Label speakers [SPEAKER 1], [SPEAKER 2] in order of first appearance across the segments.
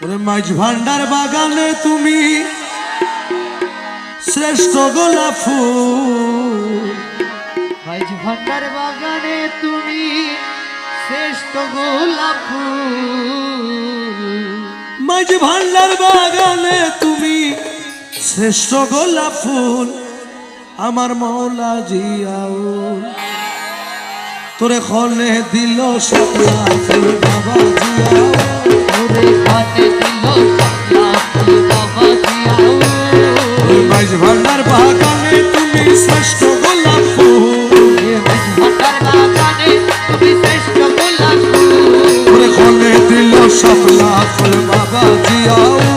[SPEAKER 1] মাঝ ভান্ডার বাগানে তুমি শ্রেষ্ঠ গোলাপ ফুল।
[SPEAKER 2] মাইজ ভান্ডার বাগানে তুমি শ্রেষ্ঠ গোলাপ ফুল।
[SPEAKER 1] মাঝ ভান্ডার বাগানে তুমি শ্রেষ্ঠ গোলাপ ফুল। আমার মৌলা জিয়াউল তোরে খলে দিল শাপলা ফুল বাবা জিয়াউল।
[SPEAKER 2] ওরে
[SPEAKER 1] ভান্ডার বাগানে তুমি শ্রেষ্ঠ ফুল।
[SPEAKER 2] বাগানে তুমি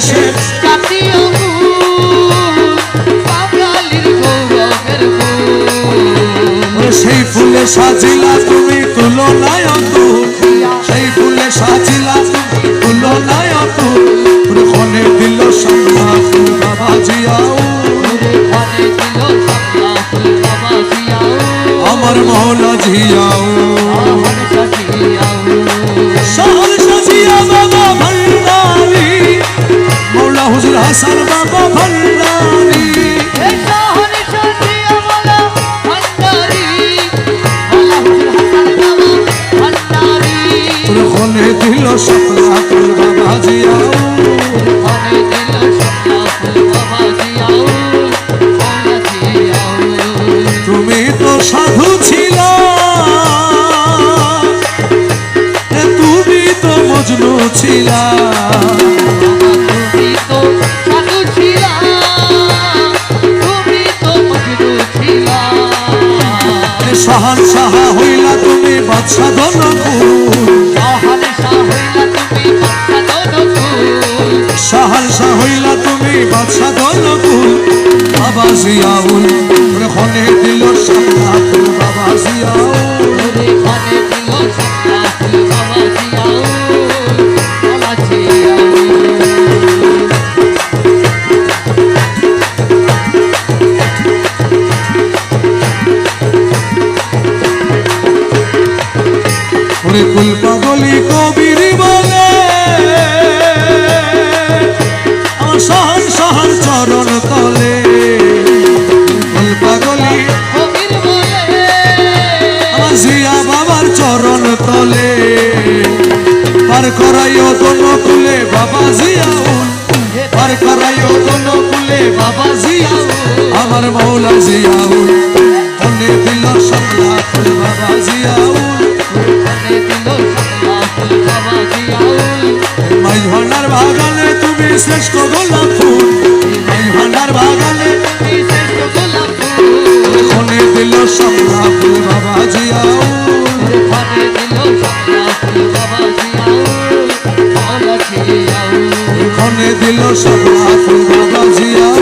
[SPEAKER 1] দেশের জাতীয় সেই ফুলে সাজিলা তুমি তুলনায় অতুল সেই ফুলে সাজিলা তুমি তুলো অতুল ওরে খনে দিল শাপলা ফুল বাবা
[SPEAKER 2] জিয়াও ঘরে দিল শাপলা ফুল বাবা জিয়াও
[SPEAKER 1] তুমি তো সাধু ছিল। তুমি তো মজনু ছিলা। সাহান সাহা হইলা তুমি বাদশা ধনকুল জিয়াউল ওরে খনে দিল শাপলা ফুল বাবা জিয়াউল
[SPEAKER 2] ওরে দিল শাপলা ফুল বাবা জিয়াও বাবা জিয়াও
[SPEAKER 1] ওরে কুল পাগলি কবির বলে আমার সহন সহন চরণ তলে করাইও দোন কুলে বাবা জিয়াউল পার করাইও দোন কুলে বাবা জিয়াউল আমার মৌলা জিয়াউল মনে দিল সামলা ফুল বাবা জিয়াউল
[SPEAKER 2] ঘরে দিল শাপলা ফুল বাবা জিয়াও
[SPEAKER 1] মাই ভান্ডার বাগানে তুমি শ্রেষ্ঠ গোলাপ
[SPEAKER 2] হইল
[SPEAKER 1] সব আসুন বাজিয়া